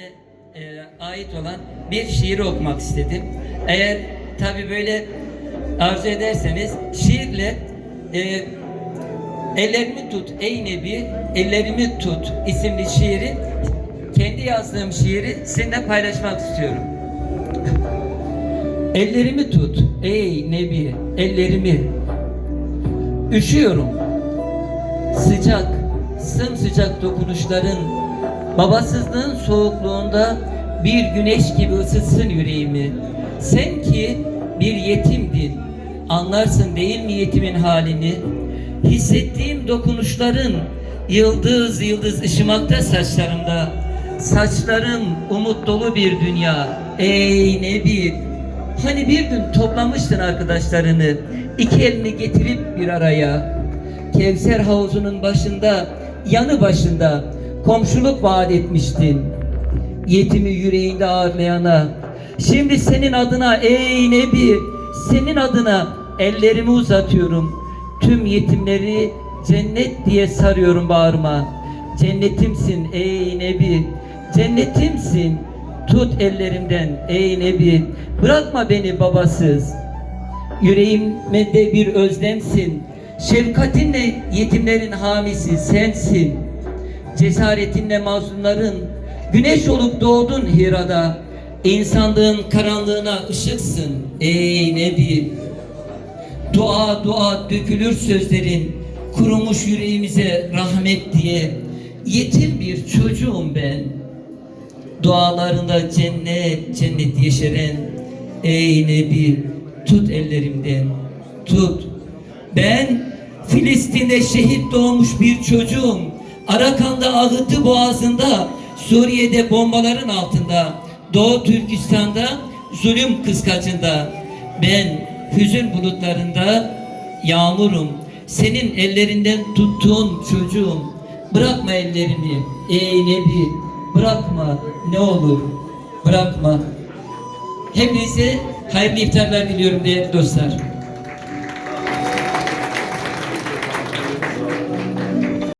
e, ait olan bir şiir okumak istedim. Eğer tabi böyle arzu ederseniz şiirle e, Ellerimi tut ey Nebi, ellerimi tut isimli şiiri kendi yazdığım şiiri sizinle paylaşmak istiyorum. Ellerimi tut ey Nebi, ellerimi. Üşüyorum. Sıcak, sımsıcak dokunuşların babasızlığın soğukluğunda bir güneş gibi ısıtsın yüreğimi. Sen ki bir yetimdin. Anlarsın değil mi yetimin halini? Hissettiğim dokunuşların yıldız yıldız ışımakta saçlarımda. Saçlarım umut dolu bir dünya. Ey Nebi, Hani bir gün toplamıştın arkadaşlarını, iki elini getirip bir araya. Kevser havuzunun başında, yanı başında komşuluk vaat etmiştin. Yetimi yüreğinde ağırlayana. Şimdi senin adına ey Nebi, senin adına ellerimi uzatıyorum. Tüm yetimleri cennet diye sarıyorum bağrıma. Cennetimsin ey Nebi, cennetimsin. Tut ellerimden ey Nebi, bırakma beni babasız. Yüreğime de bir özlemsin. Şefkatinle yetimlerin hamisi sensin. Cesaretinle mazlumların güneş olup doğdun Hira'da. İnsanlığın karanlığına ışıksın ey Nebi. Dua dua dökülür sözlerin kurumuş yüreğimize rahmet diye. Yetim bir çocuğum ben. Dualarında cennet cennet yeşeren ey Nebi tut ellerimden tut. Ben Filistin'de şehit doğmuş bir çocuğum. Arakan'da ağıtı boğazında, Suriye'de bombaların altında, Doğu Türkistan'da zulüm kıskacında. Ben hüzün bulutlarında yağmurum. Senin ellerinden tuttuğun çocuğum. Bırakma ellerini ey Nebi. Bırakma ne olur. Bırakma. Hepinize hayırlı iftarlar diliyorum değerli dostlar.